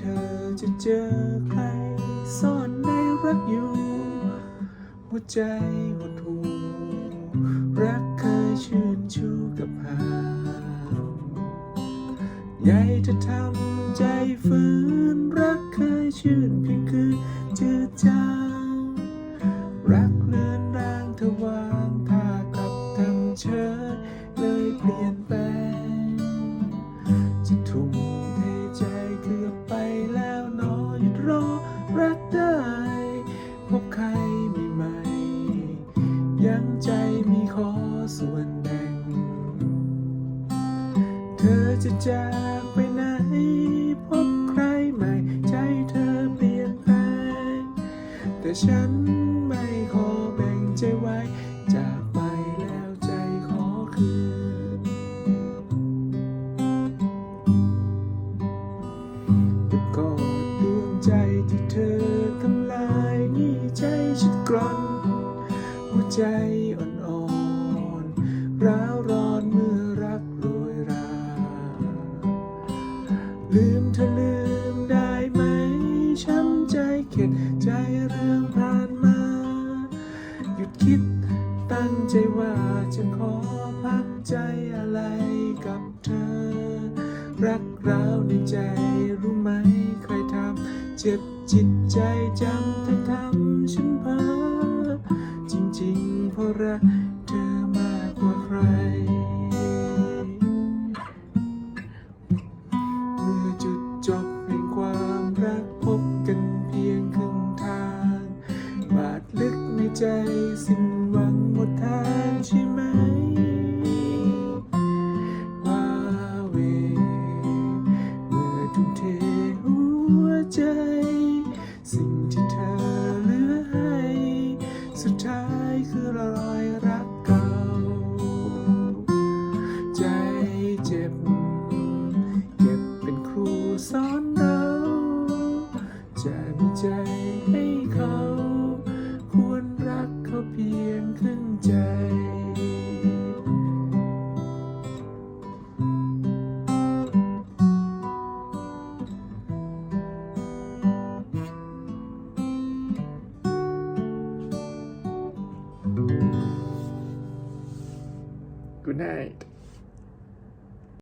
เธอจะเจอใครซ่อนในรักอยู่ หัวใจหดหูรักเคยชื่นชูกับหางใหญ่จะทำใจฝืน รักเคยชื่นเพียงคืนจืดจางรักเลือนรางเธอวางท่ากลับทำเฉยเลยเปลี่ยนแปลงจะทุ่ม ส่วนแบ่ง เธอจะจากไปไหน พบใครใหม่ ใจเธอเปลี่ยนแปลง แต่ฉันไม่ขอแบ่งใจไว้ จากไปแล้วใจขอคืนเก็บกอดดวงใจที่เธอทำลายนี่ใจฉันกรอนหัวใจอ่อน ร้าวร้อนเมื่อรักรวยราลืมเธอลืมได้ไหม ช้ำใจเข็ดใจเรื่องผ่านมา หยุดคิดตั้งใจว่าจะขอพักใจอะไรกับเธอ รักร้าวในใจรู้ไหมใครทำเจ็บจิตใจจำเธอทำฉันเพ้จริงๆเพราะรัก พบกันเพียงครึ่งทาง บาดลึกในใจ Good night.